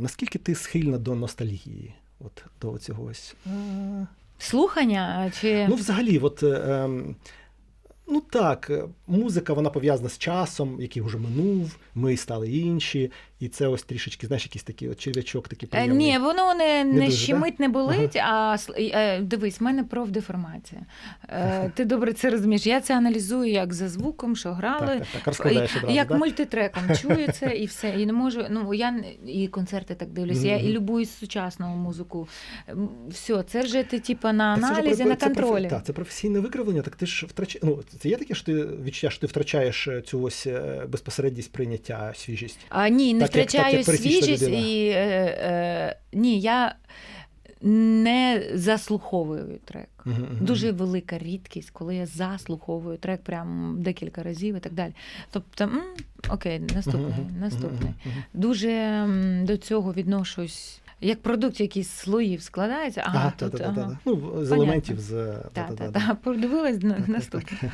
Наскільки ти схильна до ностальгії? От до цього ось. е, Слухання чи Ну, взагалі, от. е, ем, Ну так, е, музика вона пов'язана з часом, який вже минув, ми стали інші, і це ось трішечки, знаєш, якийсь такий от черв'ячок такий Е, приємний. Ні, воно не, не, дуже, щемить, не болить, а е, дивись, в мене профдеформація. Е, Ти добре це розумієш. Я це аналізую як за звуком, що грали. так, так, так, розкладаєш І- одразу, як да? мультитреком чую це і все. І не можу. Ну я і концерти так дивлюся. Я і любую сучасну музику. Все, це вже ти типа на Так це аналізі, на це профі- контролі. Так, це професійне викривлення, так ти ж втрачаєш. Ну, це є таке, що ти відчуття, що ти втрачаєш цю ось безпосередність прийняття, свіжість. А ні, не Так, так, втрачаю пересічна свіжість людина. і е, е, ні, я не заслуховую трек. Мгм, мгм. Дуже велика рідкість, коли я заслуховую трек прям декілька разів і так далі. Тобто, м, окей, наступний, мгм, наступний. мгм, мгм. Дуже м, до цього відношусь. Як продукт, який з слоїв складається, ага, Ага, тут, та-та-та-та. ага. Ну, з Понятно. елементів, з Та, та, та-та-та. та, подивилась на Так, так, так.